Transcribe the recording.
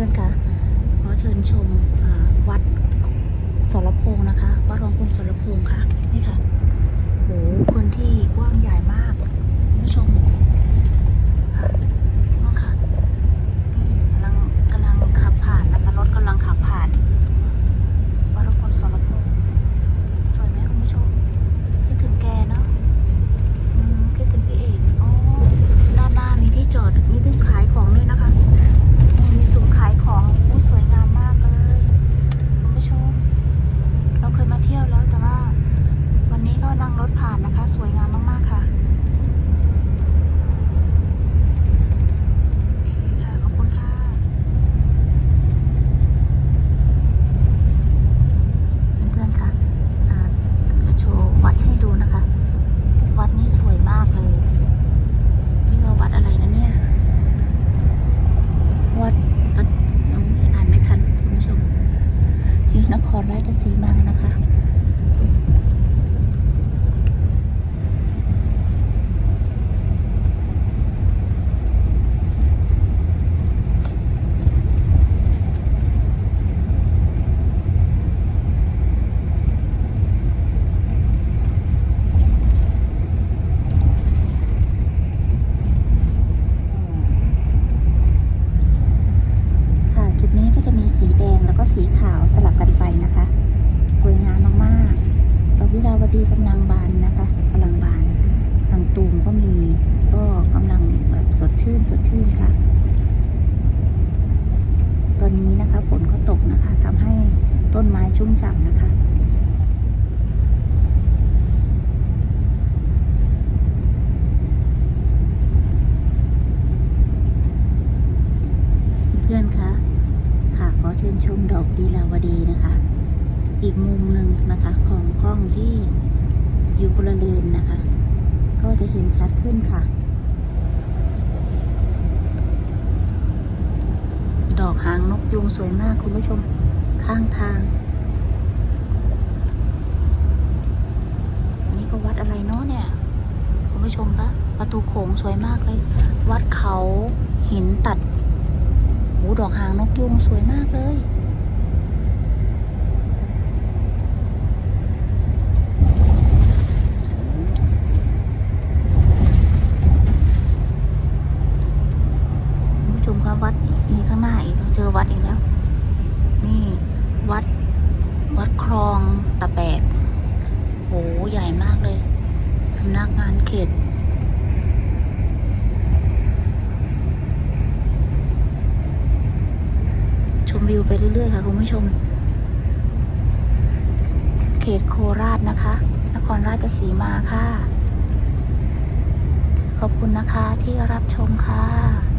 พื่อนๆคะขอเชิญชมวัดสรพงศ์นะคะ วัดรองคุณสรพงศ์ค่ะ นี่ค่ะโหพื้นที่กว้างใหญ่มากคุณผู้ชมค่ะนู่นค่ะนี่กำลังกำลังขับผ่านนะคะ รถกำลังขับผ่าน วัดของคุณสรพงษ์สวยไหมคุณผู้ชมคิดถึงแกเนาะอืมคิดถึงพี่เอกโอ้ด้านหน้ามีที่จอดมีที่ขายของด้วยนะคะ มีซุ้มขายของอู้สวยงามมากเลยคุณผู้ชม เราเคยมาเที่ยวแล้วแต่ว่า วันนี้ก็นั่งรถผ่านนะคะ สวยงามมากๆค่ะโอเคค่ะ ขอบคุณค่ะ เพื่อนๆค่ะอ่าจะโชว์วัดให้ดูนะคะ วัดนี้สวย มากเลยนี่ว่าวัดอะไรนะเนี่ย วัดปะน้องอ่านไม่ทันคุณผู้ชมที่นครราชสีมานะคะ จุดนี้ก็จะมีสีแดงแล้วก็ สีขาวสลับกันไปนะคะ สวยงามมากๆดอกวิราวดีกำลังบานนะคะกำลังบานกำลังตูมก็มีก็กำลังแบบสดชื่นสดชื่นค่ะ ตอนนี้นะคะฝนก็ตกนะคะทำให้ต้นไม้ชุ่มฉ่ำนะคะ เพื่อนๆ คะ ค่ะ ขอ เชิญชมดอกดีลาวดีนะคะ อีกมุมหนึ่งนะคะของกล้องที่อยู่คนละเลนนะคะ ก็จะเห็นชัดขึ้นค่ะ ดอกหางนกยูงสวยมากคุณผู้ชมข้างทาง นี่ก็วัดอะไรเนาะเนี่ย คุณผู้ชมคะประตูโขงสวยมากเลย วัดเขาหินตัด ดอกหางนกยุงสวยมากเลย ผู้ชมครับวัดนี่ข้างหน้าอีกเจอวัดอีกแล้ว นี่วัดวัดคลองตะแบกโหใหญ่มากเลยสำนักงานเขต ชมวิวไปเรื่อยๆค่ะคุณผู้ชม เขตโคราชนะคะ นครราชสีมาค่ะ ขอบคุณนะคะที่รับชมค่ะ